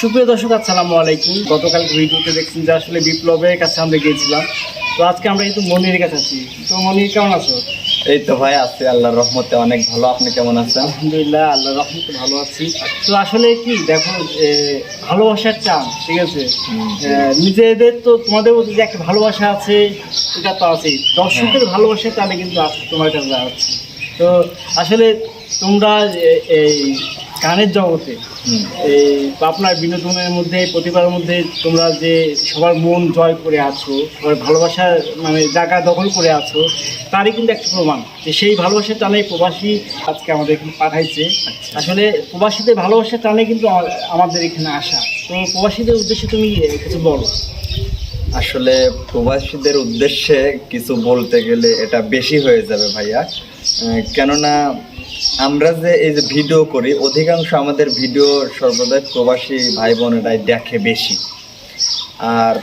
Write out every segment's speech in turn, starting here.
সুপ্রিয় দর্শক আসসালামু আলাইকুম। গতকাল ভিডিওতে দেখছেন যে আসলে বিপ্লবের কাছে আমরা গিয়েছিলাম। তো আজকে আমরা কিন্তু মনির কাছে আছি। তো মনির কেমন আছো? এই তো ভাই আছি আল্লাহর রহমতে অনেক ভালো। আপনি কেমন আছেন? আলহামদুলিল্লাহ আল্লাহ রহমতে ভালো আছি। তো আসলে কি দেখো ভালোবাসার চান ঠিক আছে? নিজেদের তো তোমাদের মধ্যে যে একটা ভালোবাসা আছে এটা তো আছেই। দর্শকের ভালোবাসার টানে কিন্তু আজ তোমার কাছে যাচ্ছে তো আসলে তোমরা এই গানের জগতে। এই আপনার বিনোদনের মধ্যে প্রতিভার মধ্যে তোমরা যে সবার মন জয় করে আছো সবার ভালোবাসার মানে জায়গা দখল করে আছো তারই কিন্তু একটা প্রমাণ। যে সেই ভালোবাসার টানে প্রবাসী আজকে আমাদের এখানে পাঠাইছে। আসলে প্রবাসীদের ভালোবাসার টানে কিন্তু আমাদের এখানে আসা। তো প্রবাসীদের উদ্দেশ্যে তুমি কিছু বলো। আসলে প্রবাসীদের উদ্দেশ্যে কিছু বলতে গেলে এটা বেশি হয়ে যাবে ভাইয়া। কেননা আমরা যে এই যে ভিডিও করি অধিকাংশ আমাদের ভিডিও সর্বদাই প্রবাসী ভাই বোনেরাই দেখে বেশি। আর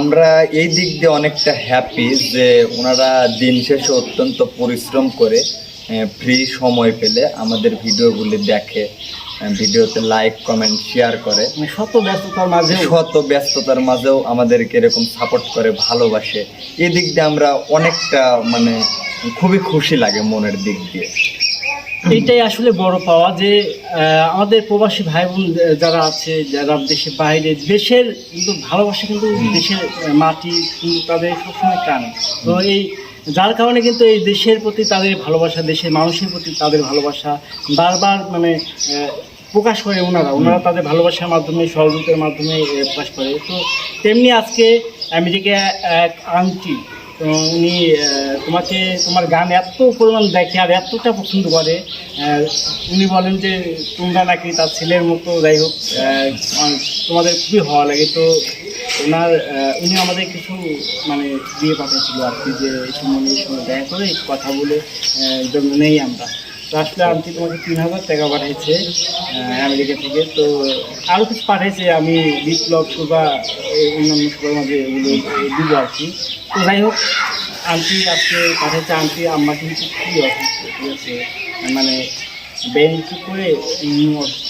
আমরা এই দিক দিয়ে অনেকটা হ্যাপি যে ওনারা দিন শেষে অত্যন্ত পরিশ্রম করে ফ্রি সময় পেলে আমাদের ভিডিওগুলি দেখে ভিডিওতে লাইক কমেন্ট শেয়ার করে। মানে শত ব্যস্ততার মাঝে শত ব্যস্ততার মাঝেও আমাদেরকে এরকম সাপোর্ট করে ভালোবাসে। এই দিক দিয়ে আমরা অনেকটা মানে খুবই খুশি লাগে মনের দিক দিয়ে। এইটাই আসলে বড় পাওয়া যে আমাদের প্রবাসী ভাই বোন যারা আছে যারা দেশের বাইরে দেশের কিন্তু ভালোবাসা কিন্তু দেশের মাটি কিন্তু তাদের সবসময় টান। তো এই যার কারণে কিন্তু এই দেশের প্রতি তাদের ভালোবাসা দেশের মানুষের প্রতি তাদের ভালোবাসা বারবার মানে প্রকাশ করে ওনারা। ওনারা তাদের ভালোবাসার মাধ্যমে সহযোগিতার মাধ্যমে প্রকাশ করে। তো তেমনি আজকে আমেরিকা এক আংটি তো উনি তোমাকে, তোমার গান এত পরিমাণ দেখে আর এতটা পছন্দ করে। উনি বলেন যে, তোমরা নাকি তার ছেলের মতো, যাই হোক তোমাদের খুবই হওয়া লাগে। তো ওনার উনি আমাদের কিছু মানে দিয়ে পাঠিয়েছিল আর কি, যে সম্বন্ধে সঙ্গে দেখা করে কথা বলে জন্য নেই আমরা। তো আসলে তোমাকে তিন হাজার টাকা পাঠিয়েছে আমেরিকা থেকে। তো আরও কিছু পাঠিয়েছে আমি বিপ্লব এই অন্যান্য সবার মাঝে এগুলো দিব আর কি। তো যাই হোক, আন্টি আজকে পাঠিয়েছে আন্টি আম্মা কিন্তু খুবই অসুস্থ ঠিক আছে। মানে ব্যাংক করে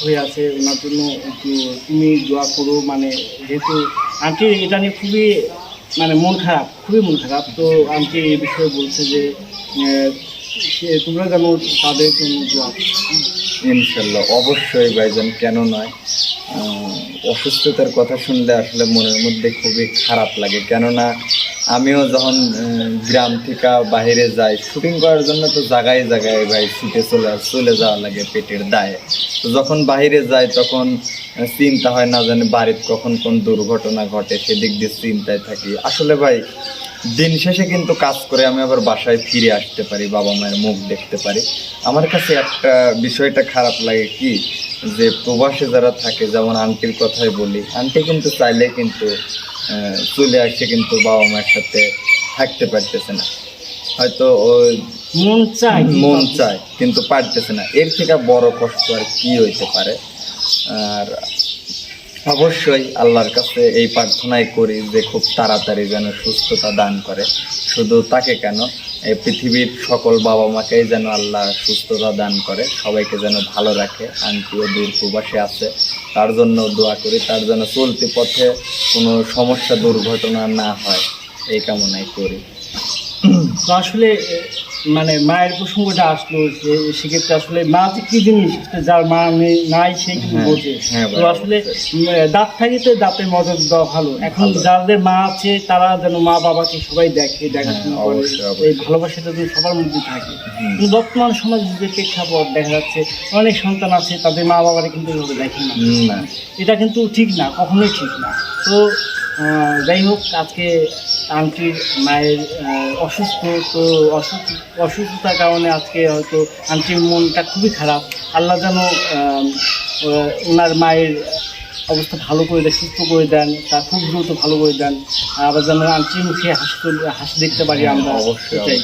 হয়ে আছে, ওনার জন্য একটু তুমি দোয়া করো মানে যেহেতু আন্টি এটা নিয়ে খুবই মানে মন খারাপ, খুবই মন খারাপ। তো আন্টি এই বিষয়ে বলছে যে তোমরা তাদের জন্য ইনশাল্লাহ, অবশ্যই ভাইজান, কেন নয়? অসুস্থতার কথা শুনলে আসলে মনের মধ্যে খুবই খারাপ লাগে। কেননা আমিও যখন গ্রাম থেকে বাইরে যাই শুটিং করার জন্য তো জায়গায় জায়গায় ভাই ছুটে চলে চলে যাওয়া লাগে পেটের দায়ে। তো যখন বাইরে যাই, তখন চিন্তা হয় না জানি বাড়ির কখন কোন দুর্ঘটনা ঘটে, সেদিক দিয়ে চিন্তায় থাকি। আসলে ভাই দিন শেষে কিন্তু কাজ করে আমি আবার বাসায় ফিরে আসতে পারি বাবা মায়ের মুখ দেখতে পারি। আমার কাছে একটা বিষয়টা খারাপ লাগে কি যে প্রবাসে যারা থাকে যেমন আন্টির কথাই বলি আন্টি কিন্তু চাইলে কিন্তু চলে আসে কিন্তু বাবা মায়ের সাথে থাকতে পারতেছে না। হয়তো মন চায় মন চায় কিন্তু পারতেছে না। এর থেকে বড় কষ্ট আর কি হইতে পারে? আর অবশ্যই আল্লাহর কাছে এই প্রার্থনাই করি যে খুব তাড়াতাড়ি যেন সুস্থতা দান করে। শুধু তাকে কেন, এই পৃথিবীর সকল বাবা মাকেই যেন আল্লাহ সুস্থতা দান করে, সবাইকে যেন ভালো রাখে আন্টিও দূর প্রবাসে আছে। তার জন্য দোয়া করি, তার জন্য চলতি পথে কোনো সমস্যা, দুর্ঘটনা না হয়, এই কামনাই করি। আসলে মানে মায়ের প্রসঙ্গটা আসলো যে সেক্ষেত্রে আসলে মা যে কি জিনিস যার মা নাই সে কিন্তু হ্যাঁ, বোঝে? হ্যাঁ তো আসলে দাঁত থাকিতে দাঁতের মদত দেওয়া ভালো। এখন যাদের মা আছে তারা যেন মা বাবাকে সবাই দেখে দেখাশোনা হ্যাঁ, করে। অবশ্যই, এই ভালোবাসাটা যদি সবার মধ্যে থাকে। কিন্তু বর্তমান সমাজ যে প্রেক্ষাপট দেখা যাচ্ছে অনেক সন্তান আছে তাদের মা বাবারা কিন্তু এভাবে দেখে না। এটা কিন্তু ঠিক না কখনোই ঠিক না। তো যাই হোক আজকে আন্টির মায়ের অসুস্থ তো অসুস্থ অসুস্থতার কারণে আজকে হয়তো আন্টির মনটা খুবই খারাপ। আল্লাহ যেন ওনার মায়ের অবস্থা ভালো করে দেন সুস্থ করে দেন তা খুব দ্রুত ভালো করে দেন। আবার যেন আন্টির মুখে হাসি হাসি দেখতে পারি হ্যাঁ, আমরা। অবশ্যই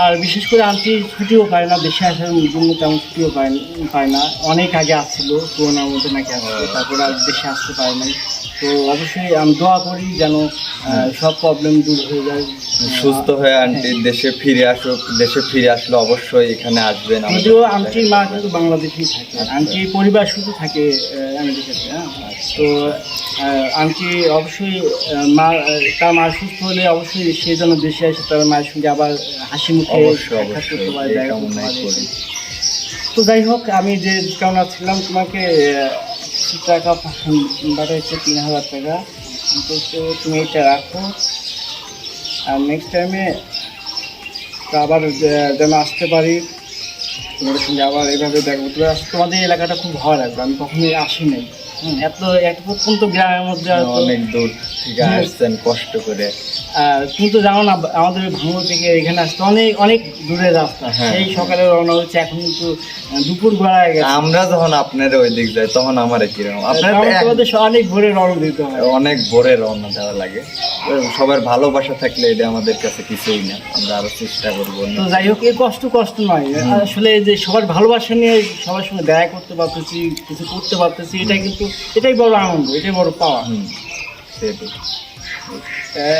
আর বিশেষ করে আন্টি ছুটিও পায় না দেশে আসার জন্য তেমন ছুটিও পায় পায় না। অনেক আগে আসছিল করোনার মধ্যে নাকি আসছিল তারপরে আর দেশে আসতে পারে নাই। তো অবশ্যই আমি দোয়া করি যেন সব প্রবলেম দূর হয়ে যায়। সুস্থ হয়ে আন্টি দেশে ফিরে আসুক দেশে ফিরে আসলে অবশ্যই এখানে আসবেন যদিও। আন্টির মা কিন্তু বাংলাদেশেই থাকে আচ্ছা। আন্টির পরিবার শুধু থাকে আমেরিকাতে হ্যাঁ। তো আন্টি অবশ্যই মা তার মা সুস্থ হলে অবশ্যই সে যেন দেশে আসে তার মায়ের সঙ্গে আবার হাসি মুখে তো যাই হোক আমি যে ডিসকাউন্ট ছিলাম তোমাকে আহ, কিছু হচ্ছে তিন হাজার টাকা। তো তুমি এটা রাখো। আর নেক্সট টাইমে আবার যেন আসতে পারি তোমাদের সঙ্গে আবার এইভাবে দেখব আস- তোমাদের এলাকাটা খুব ভালো লাগবে। আমি কখনোই আসি নাই এত এত প্রত্যন্ত গ্রামের মধ্যে অনেক দূর। থেকে হ্যাঁ। আসছেন কষ্ট করে। আর তুমি তো জানো না আমাদের ভাঙড় থেকে এখানে আসতে অনেক অনেক দূরের রাস্তা। হ্যাঁ। সেই সকালে রওনা হচ্ছে এখন কিন্তু দুপুর গড়ায় গেছে। আমরা যখন আপনার ওই দিক যাই তখন আমার কীরকম? আপনার অনেক ভোরে রওনা দিতে হয়। অনেক ভোরে রওনা দেওয়া লাগে। সবার ভালোবাসা থাকলে এটা আমাদের কাছে কিছুই না। আমরা আরও চেষ্টা করব তো যাই হোক এই কষ্ট কষ্ট নয়। আসলে যে সবার ভালোবাসা নিয়ে সবার সঙ্গে দেখা করতে পারতেছি কিছু করতে পারতেছি এটা কিন্তু এটাই বড় আনন্দ এটাই বড় পাওয়া। হুম সেটাই।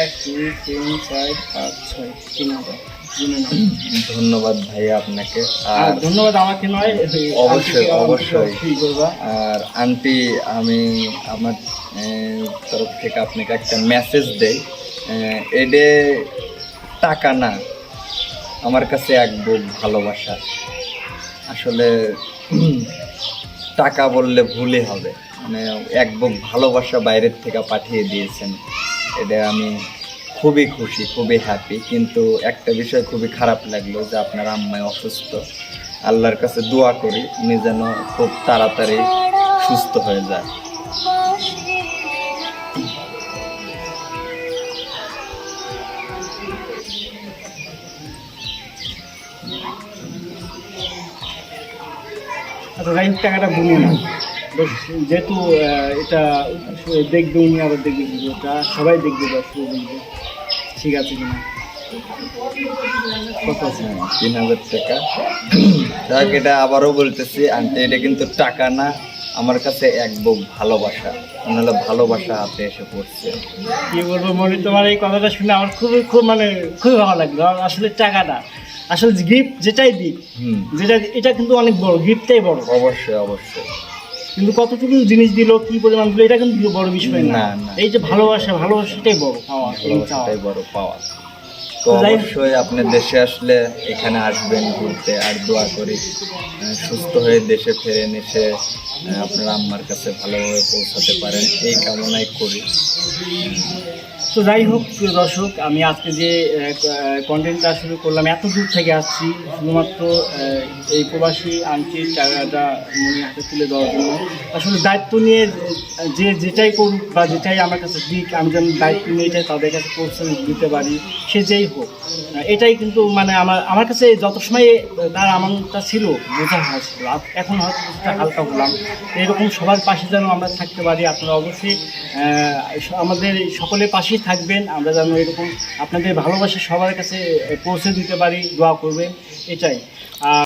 এক দুই তিন চার পাঁচ ছয় তিন হাজার। ধন্যবাদ ভাইয়া আপনাকে। আর ধন্যবাদ আমাকে নয় অবশ্যই, অবশ্যই। আর আন্টি আমি আমার তরফ থেকে আপনাকে একটা মেসেজ দেই। এডে টাকা না আমার কাছে এক বুক ভালোবাসা। আসলে টাকা বললে ভুলই হবে। এক বুক ভালোবাসা বাইরের থেকে পাঠিয়ে দিয়েছেন। এটা আমি খুবই খুশি খুবই হ্যাপি কিন্তু একটা বিষয় খুবই খারাপ লাগল যে আপনার আম্মায় অসুস্থ। আল্লাহর কাছে দোয়া করি উনি যেন খুব তাড়াতাড়ি সুস্থ হয়ে যায়। আচ্ছা টাকাটা বেশ, যেহেতু এটা দেখবে উনি আবার দেখবে ভিডিওটা সবাই দেখবে দর্শক বন্ধু ঠিক আছে কিনা? তিন হাজার টাকা। যাক এটা আবারও বলতেছি আন্টি এটা কিন্তু টাকা না। আমার কাছে এক বুক ভালোবাসা। নাহলে ভালোবাসা হাতে এসে পড়ছে। কি বলব মনে তোমার এই কথাটা শুনে আমার খুবই খুব মানে খুবই ভালো লাগল। আসলে টাকাটা আসলে গিফট যেটাই দিক যেটা এটা কিন্তু অনেক বড় গিফটটাই বড়। অবশ্যই অবশ্যই। কিন্তু কতটুকু জিনিস দিল কি পরিমাণ দিল এটা কিন্তু বড় বিষয় না। এই যে ভালোবাসা ভালোবাসাটাই বড় পাওয়া ভালোবাসাটাই বড় পাওয়া। তো অবশ্যই আপনি দেশে আসলে এখানে আসবেন ঘুরতে আর দোয়া করি। সুস্থ হয়ে দেশে ফেরেন এসে আপনারা আপনার আম্মার কাছে ভালোভাবে পৌঁছাতে পারেন। এই কামনাই করি। তো যাই হোক, প্রিয় দর্শক, আমি আজকে যে কন্টেন্টটা শুরু করলাম, এত দূর থেকে আসছি, শুধুমাত্র এই প্রবাসী আন্টির টাকাটা মনে হাতে তুলে দেওয়ার জন্য। আসলে দায়িত্ব নিয়ে, যে যেটাই করুক বা যেটাই আমার কাছে দিক, আমি যেন দায়িত্ব নিয়ে এটা তাদের কাছে পৌঁছে দিতে পারি, সে যেই হোক। এটাই কিন্তু মানে আমার আমার কাছে যত সময় তার আমানতটা ছিল, বোঝা হয়েছিল। এখন হয়তো কিছুটা হালকা হলাম। এরকম সবার পাশে যেন আমরা থাকতে পারি, আপনারা অবশ্যই আমাদের সকলের পাশেই থাকবেন, আমরা যেন এরকম আপনাদের ভালোবাসা সবার কাছে পৌঁছে দিতে পারি, দোয়া করবেন, এটাই। আর